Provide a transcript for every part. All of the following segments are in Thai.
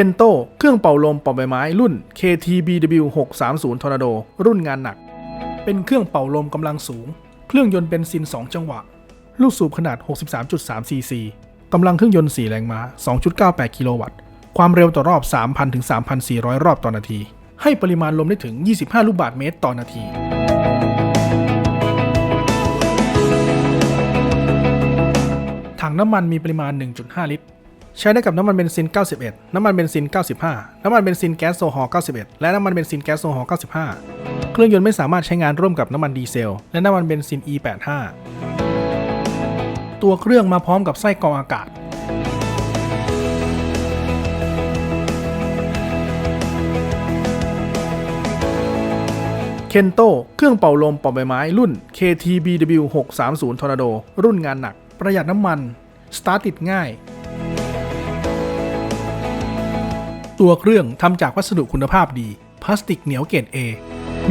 คนโตเครื่องเป่าลมเป่าใบไม้รุ่น KTBW 630 Tornado รุ่นงานหนัก เป็นเครื่องเป่าลมกำลังสูง เครื่องยนต์เบนซิน 2 จังหวะ ลูกสูบขนาด 63.3 cc กำลังเครื่องยนต์ 4 แรงม้า 2.98 กิโลวัตต์ ความเร็วต่อรอบ 3,000 ถึง 3,400 รอบต่อนาที ให้ปริมาณลมได้ถึง 25 ลูกบาศก์เมตรต่อนาทีถังน้ำมันมีปริมาณ 1.5 ลิตร ใช้ได้กับน้ำมันเบนซิน 91 น้ำมันเบนซิน 95 น้ำมันเบนซินแก๊สโซฮอล์91 และน้ำมันเบนซินแก๊สโซฮอล์95 เครื่องยนต์ไม่สามารถใช้งานร่วมกับน้ำมันดีเซล และน้ำมันเบนซิน E85 ตัวเครื่องมาพร้อมกับไส้กรองอากาศ เคนโตเครื่องเป่าลมเป่าใบไม้รุ่น KTBW 630 Tornado รุ่นงานหนัก ประหยัดน้ำมัน สตาร์ทติดง่าย ตัวเครื่องทำจากวัสดุคุณภาพดี พลาสติกเหนียวเกรด A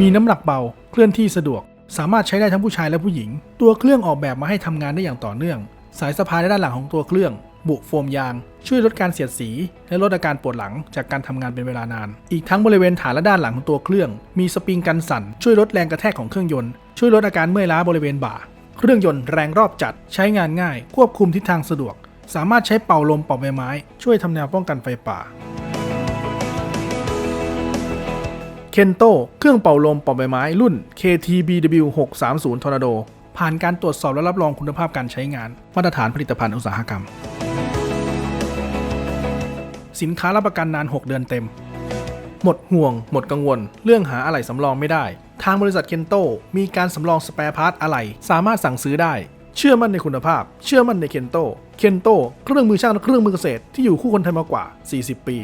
มีน้ำหนักเบา เคลื่อนที่สะดวก สามารถใช้ได้ทั้งผู้ชายและผู้หญิง ตัวเครื่องออกแบบมาให้ทำงานได้อย่างต่อเนื่อง สายสะพายด้านหลังของตัวเครื่อง บุโฟมยาง ช่วยลดการเสียดสี และลดอาการปวดหลังจากการทำงานเป็นเวลานาน อีกทั้งบริเวณฐานและด้านหลังของตัวเครื่อง มีสปริงกันสั่น ช่วยลดแรงกระแทกของเครื่องยนต์ ช่วยลดอาการเมื่อยล้าบริเวณบ่า เครื่องยนต์แรงรอบจัด ใช้งานง่าย ควบคุมทิศทางสะดวก สามารถใช้เป่าลมเป่าใบไม้ ช่วยทำแนวป้องกันไฟป่า นโตเครื่องเป่าลมเป่าใบไม้รุ่น KTBW 630 Tornado ผ่านการตรวจสอบและรับรองคุณภาพการใช้งาน มาตรฐานผลิตภัณฑ์อุตสาหกรรม สินค้ารับประกันนาน 6 เดือนเต็ม หมดห่วง หมดกังวล เรื่องหาอะไหล่สำรองไม่ได้ ทางบริษัทเคนโตมีการสำรองสแปร์พาร์ทอะไหล่สามารถสั่งซื้อได้ เชื่อมั่นในคุณภาพ เชื่อมั่นในเคนโตเคนโตเครื่องมือช่างและเครื่องมือเกษตรที่อยู่คู่คนไทยมากว่า 40 ปี